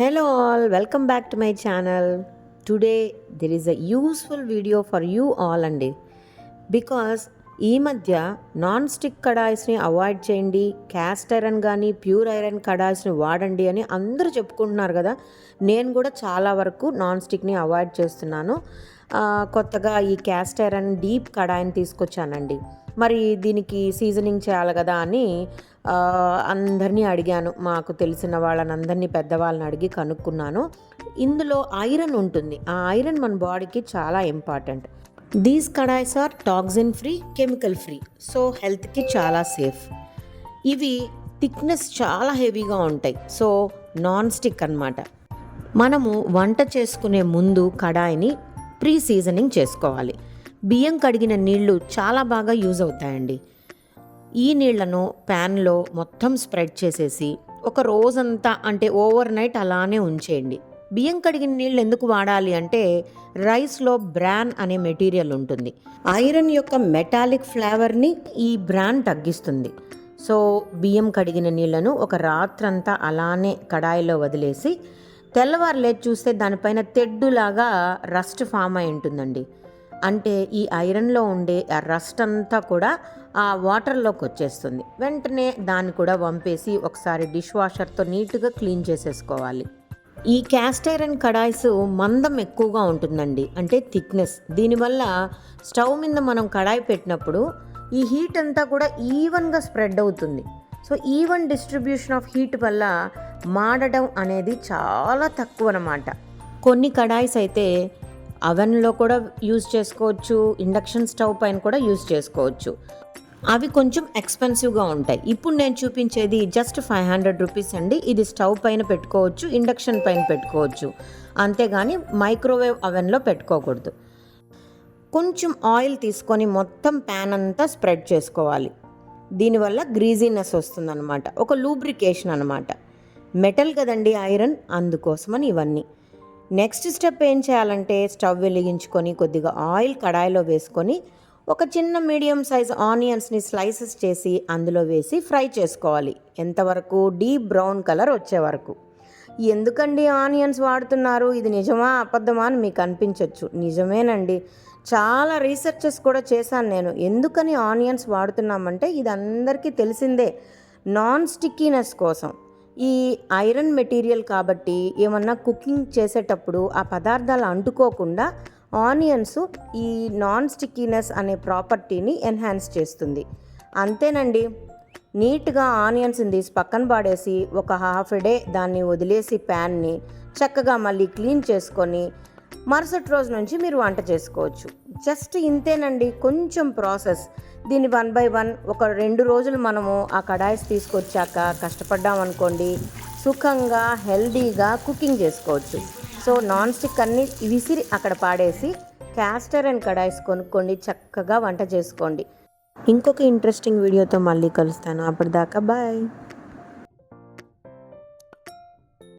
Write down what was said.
Hello all welcome back to my channel today there is a useful video for you all అండి. Because ఈ మధ్య non stick కడాయిస్ని avoid చేయండి cast iron కానీ pure iron కడాయిస్ని వాడండి అని అందరూ చెప్పుకుంటున్నారు కదా. నేను కూడా చాలా వరకు నాన్ స్టిక్ని అవాయిడ్ చేస్తున్నాను. కొత్తగా ఈ క్యాస్ట్ ఐరన్ డీప్ కడాయిని తీసుకొచ్చానండి. మరి దీనికి సీజనింగ్ చేయాలి కదా అని అందరినీ అడిగాను. మాకు తెలిసిన వాళ్ళని అందరినీ పెద్దవాళ్ళని అడిగి కనుక్కున్నాను. ఇందులో ఐరన్ ఉంటుంది. ఆ ఐరన్ మన బాడీకి చాలా important these kadais are toxin free chemical free so హెల్త్కి చాలా సేఫ్ ఇవి థిక్నెస్ చాలా హెవీగా ఉంటాయి. సో నాన్ స్టిక్ అన్నమాట. మనము వంట చేసుకునే ముందు కడాయిని ప్రీ సీజనింగ్ చేసుకోవాలి. బియ్యం కడిగిన నీళ్ళు చాలా బాగా యూజ్ అవుతాయండి. ఈ నీళ్ళను ప్యాన్లో మొత్తం స్ప్రెడ్ చేసేసి ఒక రోజంతా అంటే ఓవర్ నైట్ అలానే ఉంచేయండి. బియ్యం కడిగిన నీళ్ళు ఎందుకు వాడాలి అంటే రైస్లో బ్రాన్ అనే మెటీరియల్ ఉంటుంది. ఐరన్ యొక్క మెటాలిక్ ఫ్లేవర్ని ఈ బ్రాన్ తగ్గిస్తుంది. సో బియ్యం కడిగిన నీళ్ళను ఒక రాత్రంతా అలానే కడాయిలో వదిలేసి తెల్లవారు లేచి చూస్తే దానిపైన తెడ్డులాగా రస్ట్ ఫామ్ అయి ఉంటుందండి. అంటే ఈ ఐరన్లో ఉండే ఆ రస్ట్ అంతా కూడా ఆ వాటర్లోకి వచ్చేస్తుంది. వెంటనే దాన్ని కూడా వంపేసి ఒకసారి డిష్ వాషర్తో నీట్గా క్లీన్ చేసేసుకోవాలి. ఈ క్యాస్ట్ ఐరన్ కడాయిస్ మందం ఎక్కువగా ఉంటుందండి. అంటే థిక్నెస్. దీనివల్ల స్టవ్ మీద మనం కడాయి పెట్టినప్పుడు ఈ హీట్ అంతా కూడా ఈవెన్గా స్ప్రెడ్ అవుతుంది. So even distribution of heat వల్ల మాడడం అనేది చాలా తక్కువ అనమాట కొన్ని కడాయిస్ అయితే అవెన్లో కూడా యూజ్ చేసుకోవచ్చు ఇండక్షన్ స్టవ్ పైన కూడా యూజ్ చేసుకోవచ్చు. అవి కొంచెం ఎక్స్పెన్సివ్గా ఉంటాయి. ఇప్పుడు నేను చూపించేది జస్ట్ ఫైవ్ హండ్రెడ్ రూపీస్ అండి. ఇది స్టవ్ పైన పెట్టుకోవచ్చు ఇండక్షన్ పైన పెట్టుకోవచ్చు. అంతేగాని మైక్రోవేవ్ అవెన్లో పెట్టుకోకూడదు. కొంచెం ఆయిల్ తీసుకొని మొత్తం ప్యాన్ అంతా స్ప్రెడ్ చేసుకోవాలి. దీనివల్ల గ్రీజీనెస్ వస్తుందన్నమాట. ఒక లూబ్రికేషన్ అనమాట మెటల్ కదండి ఐరన్? అందుకోసమని ఇవన్నీ. నెక్స్ట్ స్టెప్ ఏం చేయాలంటే స్టవ్ వెలిగించుకొని కొద్దిగా ఆయిల్ కడాయిలో వేసుకొని ఒక చిన్న మీడియం సైజ్ ఆనియన్స్ని స్లైసెస్ చేసి అందులో వేసి ఫ్రై చేసుకోవాలి. ఎంతవరకు? డీప్ బ్రౌన్ కలర్ వచ్చే వరకు. ఎందుకండి ఆనియన్స్ వాడుతున్నారు? ఇది నిజమా అబద్ధమా అని మీకు అనిపించవచ్చు నిజమేనండి. చాలా రీసెర్చెస్ కూడా చేశాను నేను. ఎందుకని ఆనియన్స్ వాడుతున్నామంటే ఇది అందరికీ తెలిసిందే. నాన్ స్టిక్కీనెస్ కోసం. ఈ ఐరన్ మెటీరియల్ కాబట్టి ఏమన్నా కుకింగ్ చేసేటప్పుడు ఆ పదార్థాలు అంటుకోకుండా ఆనియన్స్ ఈ నాన్ స్టిక్కీనెస్ అనే ప్రాపర్టీని ఎన్హాన్స్ చేస్తుంది. అంతేనండి. నీట్గా ఆనియన్స్ని తీసి పక్కన పాడేసి ఒక హాఫ్ డే దాన్ని వదిలేసి ప్యాన్ని చక్కగా మళ్ళీ క్లీన్ చేసుకొని మరుసటి రోజు నుంచి మీరు వంట చేసుకోవచ్చు. జస్ట్ ఇంతేనండి కొంచెం ప్రాసెస్. దీన్ని వన్ బై వన్ ఒక రెండు రోజులు మనము ఆ కడాయిస్ తీసుకొచ్చాక కష్టపడ్డాం అనుకోండి సుఖంగా హెల్దీగా కుకింగ్ చేసుకోవచ్చు. సో నాన్ స్టిక్ అన్ని విసిరి అక్కడ పాడేసి క్యాస్టర్ అండ్ కడాయిస్ కొనుక్కోండి చక్కగా వంట చేసుకోండి. ఇంకొక ఇంట్రెస్టింగ్ వీడియోతో మళ్ళీ కలుస్తాను. అప్పటిదాకా బాయ్.